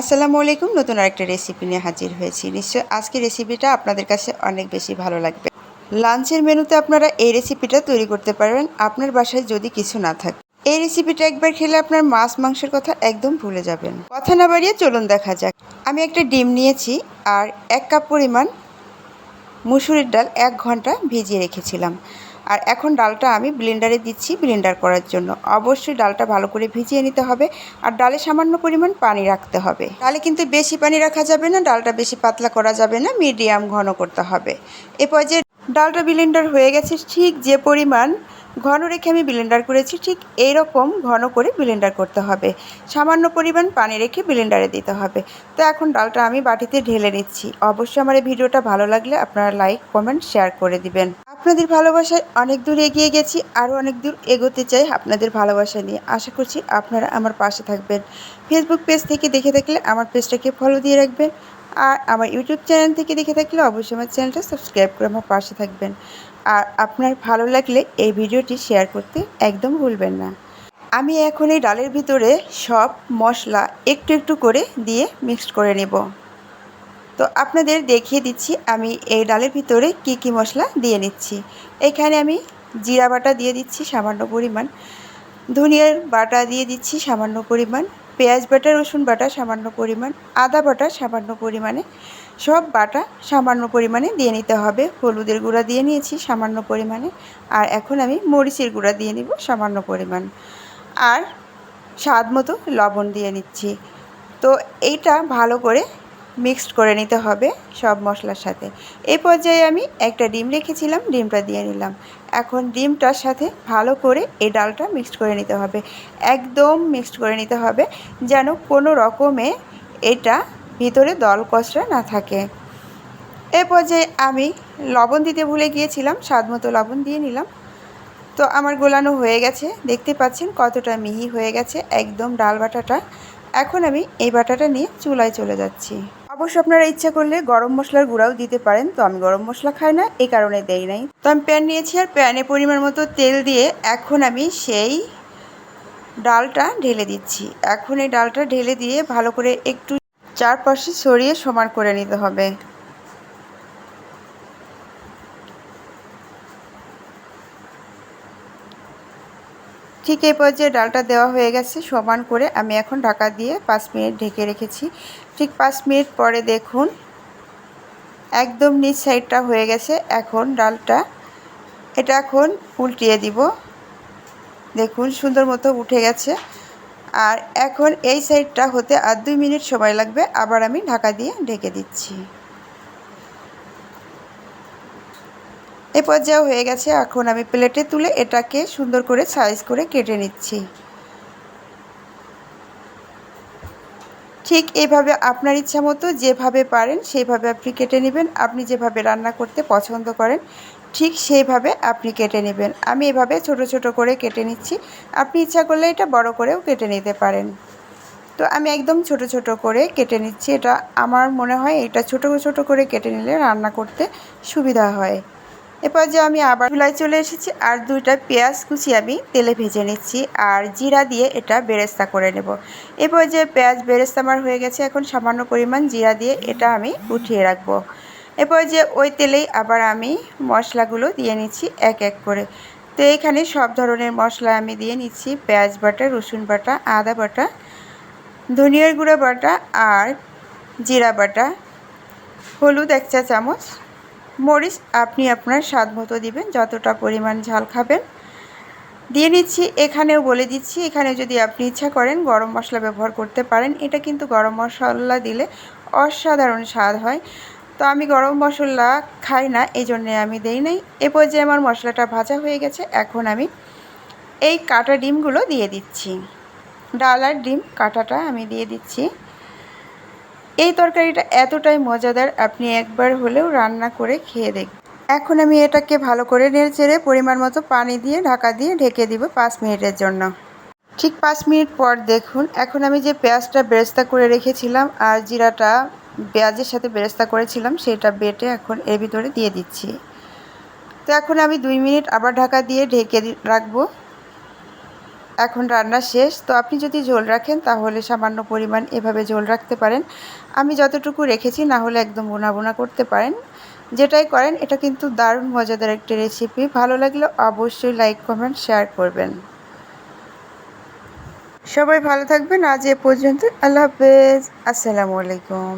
আসসালামু আলাইকুম, নতুন আরেকটা রেসিপি নিয়ে হাজির হয়েছি। নিশ্চয় আজকে রেসিপিটা আপনাদের কাছে অনেক বেশি ভালো লাগবে। লাঞ্চের মেনুতে আপনারা এই রেসিপিটা তৈরি করতে পারবেন। আপনার বাসায় যদি কিছু না থাকে, এই রেসিপিটা একবার খেলে আপনার মাছ মাংসের কথা একদম ভুলে যাবেন। কথা না বাড়িয়ে চলুন দেখা যাক। আমি একটা ডিম নিয়েছি আর এক কাপ পরিমাণ মুসুরির ডাল এক ঘণ্টা ভিজিয়ে রেখেছিলাম। আর এখন ডালটা আমি ব্লেন্ডারে দিচ্ছি ব্লেন্ডার করার জন্য। অবশ্যই ডালটা ভালো করে ভিজিয়ে নিতে হবে আর ডালে সামান্য পরিমাণ পানি রাখতে হবে। ডালে কিন্তু বেশি পানি রাখা যাবে না, ডালটা বেশি পাতলা করা যাবে না মিডিয়াম ঘন করতে হবে। এরপর যে ডালটা ব্লেন্ডার হয়ে গেছে, ঠিক যে পরিমাণ ঘন রেখে আমি ব্লেন্ডার করেছি, ঠিক এই রকম ঘন করে ব্লেন্ডার করতে হবে। সামান্য পরিমাণ পানি রেখে ব্লেন্ডারে দিতে হবে। তো এখন ডালটা আমি বাটিতে ঢেলে নিচ্ছি। অবশ্যই আমার এই ভিডিওটা ভালো লাগলে আপনারা লাইক কমেন্ট শেয়ার করে দিবেন। আপনাদের ভালোবাসায় অনেক দূর এগিয়ে গেছি, আরও অনেক দূর এগোতে চাই আপনাদের ভালোবাসা নিয়ে। আশা করছি আপনারা আমার পাশে থাকবেন। ফেসবুক পেজ থেকে দেখে থাকলে আমার পেজটাকে ফলো দিয়ে রাখবেন। আর আমার ইউটিউব চ্যানেল থেকে দেখে থাকলে অবশ্যই আমার চ্যানেলটা সাবস্ক্রাইব করে আমার পাশে থাকবেন। আর আপনার ভালো লাগলে এই ভিডিওটি শেয়ার করতে একদম ভুলবেন না। আমি এখন এই ডালের ভিতরে সব মশলা একটু একটু করে দিয়ে মিক্সড করে নেব। তো আপনাদের দেখিয়ে দিচ্ছি, আমি এই ডালের ভিতরে কি কি মশলা দিয়ে নিচ্ছি। এখানে আমি জিরা বাটা দিয়ে দিচ্ছি সামান্য পরিমাণ, ধনিয়ার বাটা দিয়ে দিচ্ছি সামান্য পরিমাণ, পেঁয়াজ বাটা, রসুন বাটা সামান্য পরিমাণ, আদা বাটা সামান্য পরিমাণে, সব বাটা সামান্য পরিমাণে দিয়ে নিতে হবে। হলুদের গুঁড়া দিয়ে নিয়েছি সামান্য পরিমাণে, আর এখন আমি মরিচের গুঁড়া দিয়ে নিব সামান্য পরিমাণ। আর স্বাদ মতো লবণ দিয়ে নিচ্ছি। তো এইটা ভালো করে মিক্সড করে নিতে হবে সব মশলার সাথে। এই পর্যায়ে আমি একটা ডিম রেখেছিলাম, ডিমটা দিয়ে নিলাম। এখন ডিমটার সাথে ভালো করে এই ডালটা মিক্সড করে নিতে হবে। একদম মিক্সড করে নিতে হবে যেন কোনো রকমে এটা ভিতরে দল কষরা না থাকে। এ পর্যায়ে আমি লবণ দিতে ভুলে গিয়েছিলাম, স্বাদ মতো লবণ দিয়ে নিলাম। তো আমার গোলানো হয়ে গেছে, দেখতে পাচ্ছেন কতটা মিহি হয়ে গেছে একদম ডাল বাটাটা। এখন আমি এই বাটাটা নিয়ে চুলায় চলে যাচ্ছি। অবশ্য আপনারা ইচ্ছা করলে গরম মশলার গুঁড়াও দিতে পারেন, তো আমি গরম মশলা খাই না এই কারণে দেই নাই। তো আমি প্যান নিয়েছি আর প্যানে পরিমাণ মতো তেল দিয়ে এখন আমি সেই ডালটা ঢেলে দিচ্ছি। এখন এই ডালটা ঢেলে দিয়ে ভালো করে একটু চারপাশে ছড়িয়ে সমান করে নিতে হবে। ঠিক এই পর্যায়ে ডালটা দেওয়া হয়ে গেছে সমান করে আমি এখন ঢাকা দিয়ে পাঁচ মিনিট ঢেকে রেখেছি। ঠিক পাঁচ মিনিট পরে দেখুন একদম নিচ সাইডটা হয়ে গেছে। এখন ডালটা এটা এখন উল্টিয়ে দিব। দেখুন সুন্দর মতো উঠে গেছে। আর এখন এই সাইডটা হতে আর দুই মিনিট সময় লাগবে। আবার আমি ঢাকা দিয়ে ঢেকে দিচ্ছি। এ পর্যায়ে হয়ে গেছে, এখন আমি প্লেটে তুলে এটাকে সুন্দর করে সাইজ করে কেটে নিচ্ছি। ঠিক এইভাবে আপনার ইচ্ছা মতো যেভাবে পারেন, সেইভাবে আপনি কেটে নেবেন। আপনি যেভাবে রান্না করতে পছন্দ করেন, ঠিক সেইভাবে আপনি কেটে নেবেন। আমি এভাবে ছোট ছোট করে কেটে নিচ্ছি। আপনি ইচ্ছা করলে এটা বড় করেও কেটে নিতে পারেন। তো আমি একদম ছোট ছোট করে কেটে নিচ্ছি। এটা আমার মনে হয় এটা ছোট ছোট করে কেটে নিলে রান্না করতে সুবিধা হয়। এরপর যে আমি আবার চুলায় চলে এসেছি আর দুইটা পেঁয়াজ কুচি আমি তেলে ভেজে নিচ্ছি আর জিরা দিয়ে এটা বেরেস্তা করে নেব। এরপর যে পেঁয়াজ বেরেস্তা আমার হয়ে গেছে, এখন সামান্য পরিমাণ জিরা দিয়ে এটা আমি উঠিয়ে রাখব। এরপর যে ওই তেলেই আবার আমি মশলাগুলো দিয়ে নিচ্ছি এক এক করে। তো এখানে সব ধরনের মশলা আমি দিয়ে নিচ্ছি, পেঁয়াজ বাটা, রসুন বাটা, আদা বাটা, ধনিয়ার গুঁড়া বাটা আর জিরা বাটা। হলুদ এক চা চামচ মরিচ আপনি আপনার স্বাদ মতো দিবেন, যতটা পরিমাণ ঝাল খাবেন। দিয়ে নিচ্ছি, এখানেও বলে দিচ্ছি, এখানে যদি আপনি ইচ্ছা করেন গরম মশলা ব্যবহার করতে পারেন। এটা কিন্তু গরম মশলা দিলে অসাধারণ স্বাদ হয়। তো আমি গরম মশলা খাই না এই জন্যে আমি দেই নাই। এ পর্যায়ে আমার মশলাটা ভাজা হয়ে গেছে, এখন আমি এই কাটা ডিমগুলো দিয়ে দিচ্ছি। ডাল আর ডিম কাটাটা আমি দিয়ে দিচ্ছি। এই তরকারিটা এতটাই মজাদার, আপনি একবার হলেও রান্না করে খেয়ে দেখবেন এখন আমি এটাকে ভালো করে নেড়ে চেড়ে পরিমাণ মতো পানি দিয়ে ঢাকা দিয়ে ঢেকে দিব পাঁচ মিনিটের জন্য। ঠিক পাঁচ মিনিট পর দেখুন, এখন আমি যে পেঁয়াজটা বেরেস্তা করে রেখেছিলাম আর জিরাটা পেঁয়াজের সাথে বেরেস্তা করেছিলাম, সেটা বেটে এখন এর ভিতরে দিয়ে দিচ্ছি। তো এখন আমি দুই মিনিট আবার ঢাকা দিয়ে ঢেকে রাখব। এখন রান্না শেষ। তো আপনি যদি ঝোল রাখেন, তাহলে সামান্য পরিমাণ এভাবে ঝোল রাখতে পারেন। আমি যতটুকু রেখেছি, না হলে একদম বোনা বোনা করতে পারেন। যেটাই করেন, এটা কিন্তু দারুণ মজাদার একটা রেসিপি ভালো লাগলে অবশ্যই লাইক কমেন্ট শেয়ার করবেন। সবাই ভালো থাকবেন। আজ এ পর্যন্ত আল্লাহ হাফেজ। আসসালামু আলাইকুম।